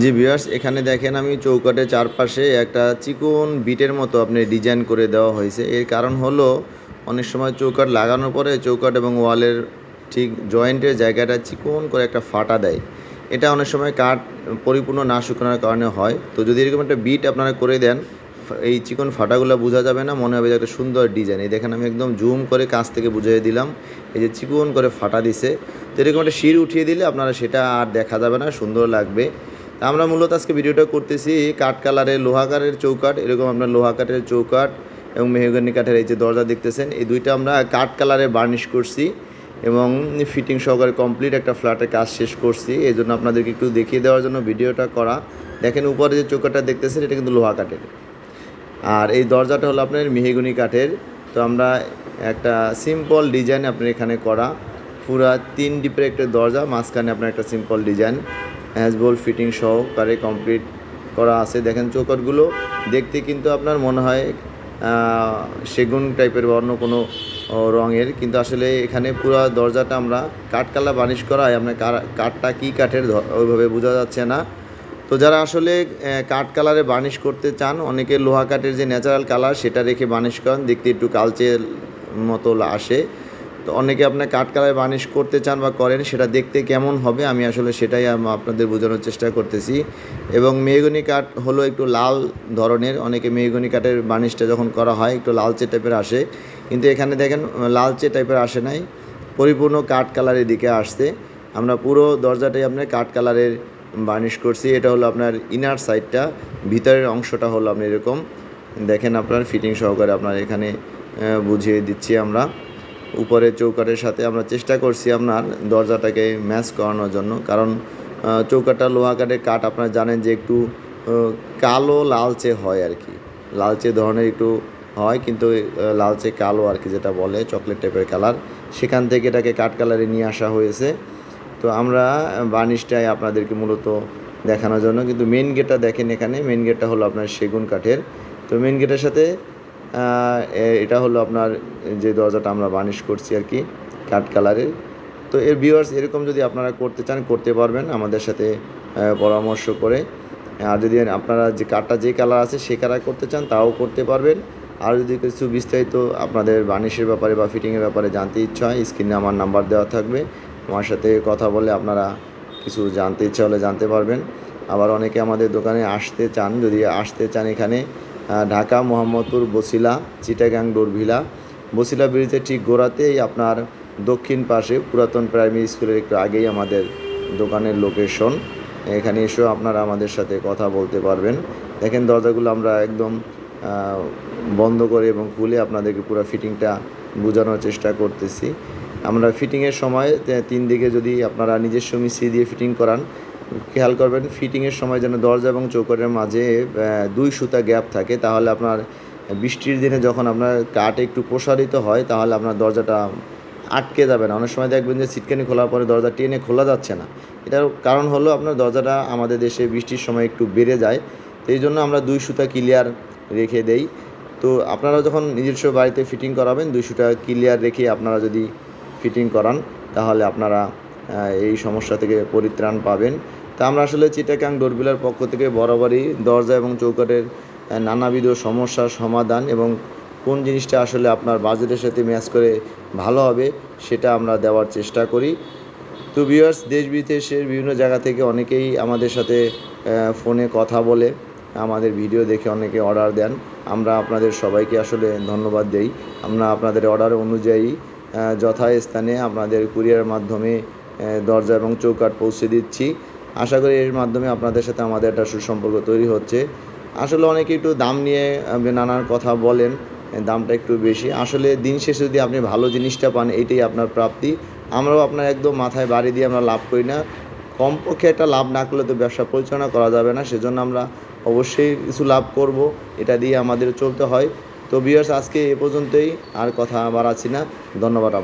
জি viewers, এখানে দেখেন আমি চৌকাটের চারপাশে একটা চিকন বিটের মতো আপনি ডিজাইন করে দেওয়া হয়েছে। এর কারণ হলো, অনেক সময় চৌকাট লাগানোর পরে চৌকাট এবং ওয়ালের ঠিক জয়েন্টের জায়গাটা চিকন করে একটা ফাটা দেয়। এটা অনেক সময় কাঠ পরিপূর্ণ না শুকানোর কারণে হয়। তো যদি এরকম একটা বিট আপনারা করে দেন এই চিকন ফাটাগুলো বোঝা যাবে না, মনে হবে যে একটা সুন্দর ডিজাইন। এই দেখেন আমি একদম জুম করে কাছ থেকে বুঝিয়ে দিলাম, এই যে চিকন করে ফাটা দিছে। তো এরকম একটা শির উঠিয়ে দিলে আপনারা সেটা আর দেখা যাবে না, সুন্দর লাগবে। আমরা মূলত আজকে ভিডিওটা করতেছি কাঠ কালারের, লোহা কাঠের চৌকাঠ, এরকম আপনার লোহা কাঠের চৌকাঠ এবং মেহগনি কাঠের এই যে দরজা দেখতেছেন, এই দুইটা আমরা কাঠ কালারে বার্নিশ করছি এবং ফিটিং সহকারে কমপ্লিট একটা ফ্ল্যাটের কাজ শেষ করছি। এই জন্য আপনাদেরকে একটু দেখিয়ে দেওয়ার জন্য ভিডিওটা করা। দেখেন উপরে যে চৌকাঠটা দেখতেছেন, এটা কিন্তু লোহা কাঠের। আর এই দরজাটা হলো আপনার মেহগুনি কাঠের। তো আমরা একটা সিম্পল ডিজাইন আপনার এখানে করা। পুরা তিন ডিপের একটা দরজা, মাঝখানে আপনার একটা সিম্পল ডিজাইন হ্যাজবোল ফিটিং সহকারে কমপ্লিট করা আছে। দেখেন চৌকাটগুলো, দেখতে কিন্তু আপনার মনে হয় সেগুন টাইপের বা অন্য কোনো রঙের। কিন্তু আসলে এখানে পুরো দরজাটা আমরা কাঠকালা বানিশ করা হয় আপনার কাঠটা কী কাঠের ওইভাবে বোঝা যাচ্ছে না। তো যারা আসলে কাঠ কালারে বানিশ করতে চান, অনেকে লোহা কাঠের যে ন্যাচারাল কালার সেটা রেখে বানিশ করেন। দেখতে একটু কালচে মতো আসে। তো অনেকে আপনার কাঠ কালারে বার্নিশ করতে চান বা করেন, সেটা দেখতে কেমন হবে আমি আসলে সেটাই আপনাদের বোঝানোর চেষ্টা করতেছি। এবং মেহগনি কাঠ হলো একটু লাল ধরনের, অনেকে মেহগনি কাঠের বার্নিশটা যখন করা হয় একটু লালচে টাইপের আসে। কিন্তু এখানে দেখেন লালচে টাইপের আসে নাই, পরিপূর্ণ কাঠ কালারের দিকে আসছে। আমরা পুরো দরজাটাই আপনার কাঠ কালারের বার্নিশ করছি। এটা হলো আপনার ইনার সাইডটা ভিতরের অংশটা হলো আপনি এরকম। দেখেন আপনার ফিটিং সহকারে আপনার এখানে বুঝিয়ে দিচ্ছি আমরা। উপরে চৌকাটের সাথে আমরা চেষ্টা করছি আপনার দরজাটাকে ম্যাচ করানোর জন্য। কারণ আহ, চৌকাটটা লোহা কাঠের কাঠ আপনারা জানেন যে একটু কালো লালচে হয় আর কি। লালচে ধরনের একটু হয় কিন্তু লালচে কালো আর কি যেটা বলে চকলেট টাইপের কালার। সেখান থেকে এটাকে কাঠ কালারে নিয়ে আসা হয়েছে। তো আমরা বার্নিশটাই আপনাদেরকে মূলত দেখানোর জন্য। কিন্তু মেন গেটটা দেখেন এখানে। মেন গেটটা হলো আপনার সেগুন কাঠের। তো মেন গেটের সাথে এটা হলো আপনার যে দরজাটা আমরা বার্নিশ করছি আর কি, কাঠ কালারের। তো এর ভিউয়ার্স এরকম যদি আপনারা করতে চান, করতে পারবেন আমাদের সাথে পরামর্শ করে। আর যদি আপনারা যে কাঠটা যে কালার আছে সে কালার করতে চান, তাও করতে পারবেন। আর যদি কিছু বিস্তারিত আপনাদের বার্নিশের ব্যাপারে বা ফিটিংয়ের ব্যাপারে জানতে ইচ্ছা হয় স্ক্রিনে আমার নাম্বার দেওয়া থাকবে। আমার সাথে কথা বলে আপনারা কিছু জানতে ইচ্ছা হলে জানতে পারবেন। আবার অনেকে আমাদের দোকানে আসতে চান, যদি আসতে চান এখানে ঢাকা, মোহাম্মদপুর, বসিলা, চিটাগাং ডোরভিলা বসিলা ব্রিজের ঠিক গোড়াতেই আপনার দক্ষিণ পাশে পুরাতন প্রাইমারি স্কুলের একটু আগেই আমাদের দোকানের লোকেশন। এখানে এসেও আপনারা আমাদের সাথে কথা বলতে পারবেন। দেখেন দরজাগুলো আমরা একদম বন্ধ করে এবং খুলে আপনাদেরকে পুরো ফিটিংটা বোঝানোর চেষ্টা করতেছি। আমরা ফিটিংয়ের সময় তিন দিকে যদি আপনারা নিজস্ব মিস্ত্রি দিয়ে ফিটিং করান খেয়াল করবেন ফিটিংয়ের সময় যেন দরজা এবং চৌকাটের মাঝে দুই সুতা গ্যাপ থাকে, তাহলে আপনার বৃষ্টির দিনে যখন আপনার কাঠ একটু প্রসারিত হয়, তাহলে আপনার দরজাটা আটকে যাবে না। অনেক সময় দেখবেন যে সিটকানি খোলার পরে দরজা টেনে খোলা যাচ্ছে না। এটার কারণ হলো আপনার দরজাটা আমাদের দেশে বৃষ্টির সময় একটু বেড়ে যায়, তো এই জন্য আমরা দুই সুতা ক্লিয়ার রেখে দেই। তো আপনারা যখন নিজস্ব বাড়িতে ফিটিং করাবেন, দুই সুতা ক্লিয়ার রেখে আপনারা যদি ফিটিং করান, তাহলে আপনারা এই সমস্যা থেকে পরিত্রাণ পাবেন। তা আমরা আসলে চিটাকাং ডোরবিলার পক্ষ থেকে বরাবরই দরজা এবং চৌকাটের নানাবিধ সমস্যার সমাধান এবং কোন জিনিসটা আসলে আপনার বাজেটের সাথে ম্যাচ করে ভালো হবে সেটা আমরা দেওয়ার চেষ্টা করি। তো ভিউয়ার্স দেশ বিদেশের বিভিন্ন জায়গা থেকে অনেকেই আমাদের সাথে ফোনে কথা বলে, আমাদের ভিডিও দেখে অনেকে অর্ডার দেন। আমরা আপনাদের সবাইকে আসলে ধন্যবাদ দেই। আমরা আপনাদের অর্ডার অনুযায়ী যথাস্থানে আপনাদের কুরিয়ারের মাধ্যমে দরজা এবং চৌকাঠ পৌঁছে দিচ্ছি। আশা করি এর মাধ্যমে আপনাদের সাথে আমাদের একটা সুসম্পর্ক তৈরি হচ্ছে। আসলে অনেকে একটু দাম নিয়ে নানান কথা বলেন দামটা একটু বেশি। আসলে দিন শেষে যদি আপনি ভালো জিনিসটা পান, এটাই আপনার প্রাপ্তি। আমরাও আপনার একদম মাথায় বাড়ি দিয়ে আমরা লাভ করি না। কমপক্ষে একটা লাভ না করলে তো ব্যবসা পরিচালনা করা যাবে না, সেজন্য আমরা অবশ্যই কিছু লাভ করব। এটা দিয়ে আমাদের চলতে হয়। তো বিয়ার্স আজকে এ পর্যন্তই, আর কথা বাড়াচ্ছি না। ধন্যবাদ।